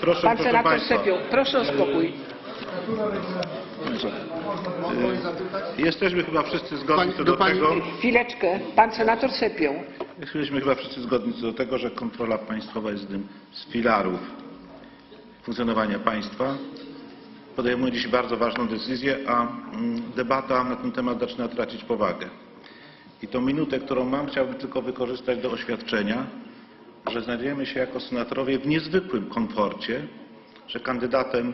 Proszę, Pan proszę senator Państwa, proszę o spokój. y, jesteśmy chyba wszyscy zgodni co do tego, Chwileczkę. Pan senator Sepią. jesteśmy chyba wszyscy zgodni co do tego, że kontrola państwowa jest jednym z filarów funkcjonowania państwa. Podejmujemy dziś bardzo ważną decyzję, a mm, debata na ten temat zaczyna tracić powagę. I tą minutę, którą mam, chciałbym tylko wykorzystać do oświadczenia, że znajdujemy się jako senatorowie w niezwykłym komforcie, że kandydatem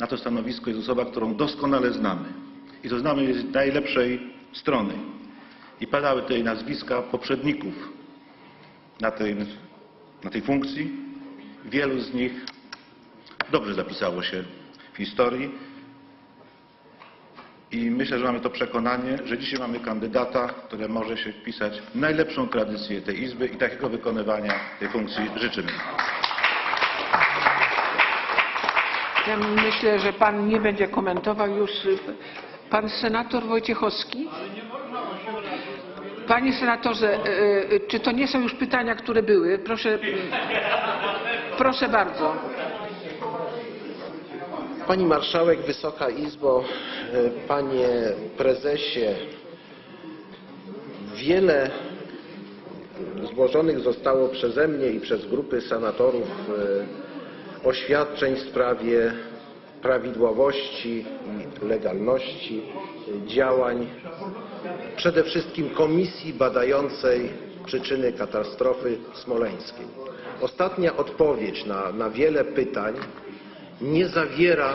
na to stanowisko jest osoba, którą doskonale znamy. I to znamy z najlepszej strony. I padały tutaj nazwiska poprzedników na tej, na tej funkcji. Wielu z nich dobrze zapisało się w historii. I myślę, że mamy to przekonanie, że dzisiaj mamy kandydata, który może się wpisać w najlepszą tradycję tej Izby i takiego wykonywania tej funkcji życzymy. Ja myślę, że pan nie będzie komentował już. Pan senator Wojciechowski. Panie senatorze, e, e, czy to nie są już pytania, które były? Proszę, proszę bardzo. Pani Marszałek, Wysoka Izbo, e, Panie Prezesie, wiele złożonych zostało przeze mnie i przez grupy senatorów e, oświadczeń w sprawie prawidłowości i legalności działań przede wszystkim komisji badającej przyczyny katastrofy smoleńskiej. Ostatnia odpowiedź na, na wiele pytań nie zawiera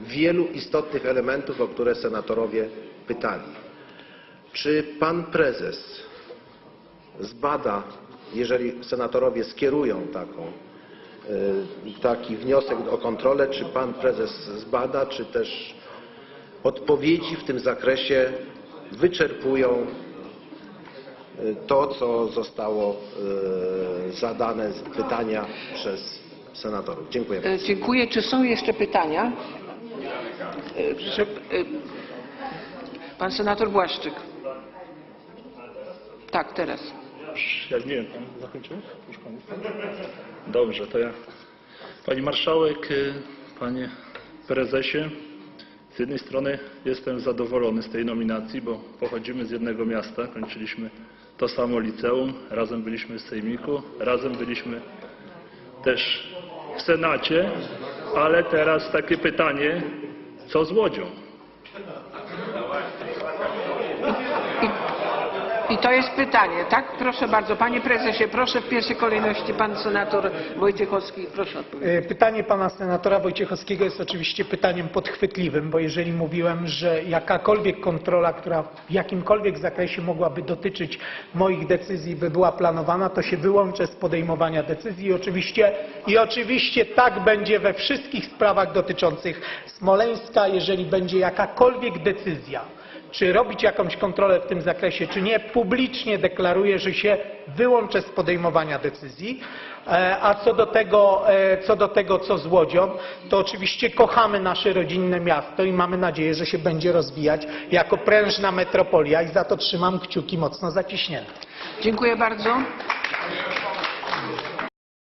wielu istotnych elementów, o które senatorowie pytali. Czy pan prezes zbada, jeżeli senatorowie skierują taką, y, taki wniosek o kontrolę, czy pan prezes zbada, czy też odpowiedzi w tym zakresie wyczerpują y, to, co zostało y, zadane pytania przez senatorów. Dziękuję bardzo. E, Dziękuję. Czy są jeszcze pytania? E, e, Pan senator Błaszczyk. Tak, teraz. Ja nie wiem, pan zakończył? Już. Dobrze, to ja. Pani Marszałek, Panie Prezesie, z jednej strony jestem zadowolony z tej nominacji, bo pochodzimy z jednego miasta, kończyliśmy to samo liceum, razem byliśmy w Sejmiku, razem byliśmy też w Senacie, ale teraz takie pytanie, co z Łodzią? To jest pytanie, tak? Proszę bardzo. Panie prezesie, proszę w pierwszej kolejności pan senator Wojciechowski. Proszę odpowiedzieć. Pytanie pana senatora Wojciechowskiego jest oczywiście pytaniem podchwytliwym, bo jeżeli mówiłem, że jakakolwiek kontrola, która w jakimkolwiek zakresie mogłaby dotyczyć moich decyzji, by była planowana, to się wyłączę z podejmowania decyzji i oczywiście, i oczywiście tak będzie we wszystkich sprawach dotyczących Smoleńska, jeżeli będzie jakakolwiek decyzja czy robić jakąś kontrolę w tym zakresie, czy nie, publicznie deklaruję, że się wyłączę z podejmowania decyzji. E, A co do, tego, e, co do tego, co z Łodzią, to oczywiście kochamy nasze rodzinne miasto i mamy nadzieję, że się będzie rozwijać jako prężna metropolia i za to trzymam kciuki mocno zaciśnięte. Dziękuję bardzo.